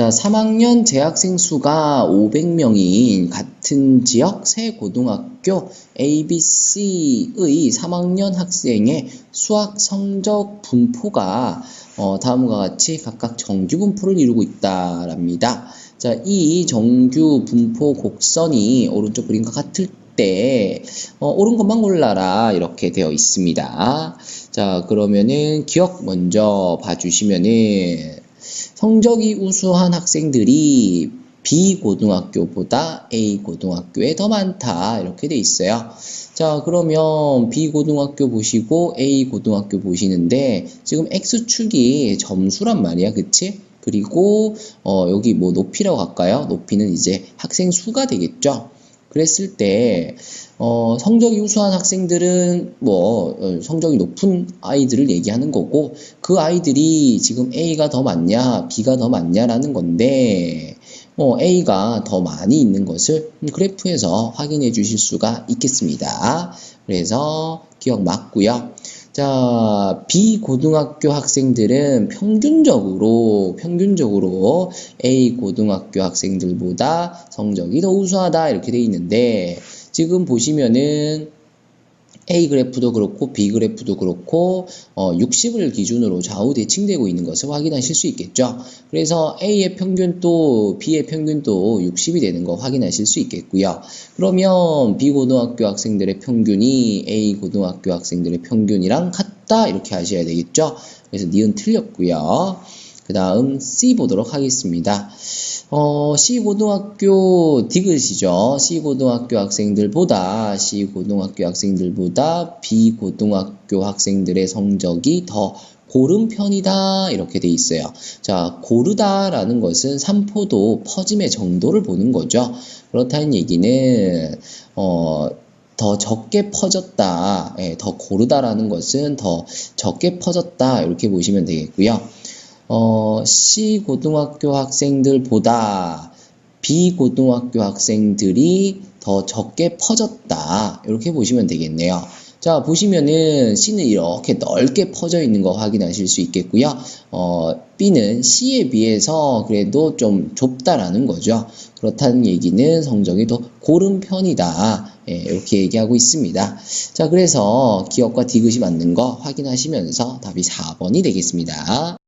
자, 3학년 재학생 수가 500명인 같은 지역 세 고등학교 ABC의 3학년 학생의 수학 성적 분포가 어, 다음과 같이 각각 정규 분포를 이루고 있다랍니다. 자, 이 정규 분포 곡선이 오른쪽 그림과 같을 때 어, 옳은 것만 골라라 이렇게 되어 있습니다. 자, 그러면은 기억 먼저 봐주시면은 성적이 우수한 학생들이 B 고등학교보다 A 고등학교에 더 많다 이렇게 돼 있어요. 자 그러면 B 고등학교 보시고 A 고등학교 보시는데 지금 X축이 점수란 말이야 그치? 그리고 어, 여기 뭐 높이라고 할까요? 높이는 이제 학생 수가 되겠죠. 그랬을 때 어, 성적이 우수한 학생들은 뭐 어, 성적이 높은 아이들을 얘기하는 거고 그 아이들이 지금 A가 더 많냐 B가 더 많냐라는 건데 어, A가 더 많이 있는 것을 그래프에서 확인해 주실 수가 있겠습니다. 그래서 기억 맞고요. 자, B 고등학교 학생들은 평균적으로, 평균적으로 A 고등학교 학생들보다 성적이 더 우수하다 이렇게 돼 있는데, 지금 보시면은 A 그래프도 그렇고 B 그래프도 그렇고 어, 60을 기준으로 좌우 대칭되고 있는 것을 확인하실 수 있겠죠. 그래서 A의 평균도 B의 평균도 60이 되는 거 확인하실 수 있겠고요. 그러면 B 고등학교 학생들의 평균이 A 고등학교 학생들의 평균이랑 같다 이렇게 하셔야 되겠죠. 그래서 니은 틀렸고요. 그 다음 C 보도록 하겠습니다. 어, C고등학교 디귿이죠. C고등학교 학생들보다 C고등학교 학생들보다 B고등학교 학생들의 성적이 더 고른 편이다 이렇게 돼 있어요. 자, 고르다라는 것은 삼포도 퍼짐의 정도를 보는 거죠. 그렇다는 얘기는 어, 더 적게 퍼졌다, 예, 더 고르다라는 것은 더 적게 퍼졌다 이렇게 보시면 되겠고요. 어, C 고등학교 학생들보다 B 고등학교 학생들이 더 적게 퍼졌다. 이렇게 보시면 되겠네요. 자, 보시면은 C는 이렇게 넓게 퍼져 있는 거 확인하실 수 있겠고요. 어, B는 C에 비해서 그래도 좀 좁다라는 거죠. 그렇다는 얘기는 성적이 더 고른 편이다. 예, 이렇게 얘기하고 있습니다. 자, 그래서 기억과 디귿이 맞는 거 확인하시면서 답이 4번이 되겠습니다.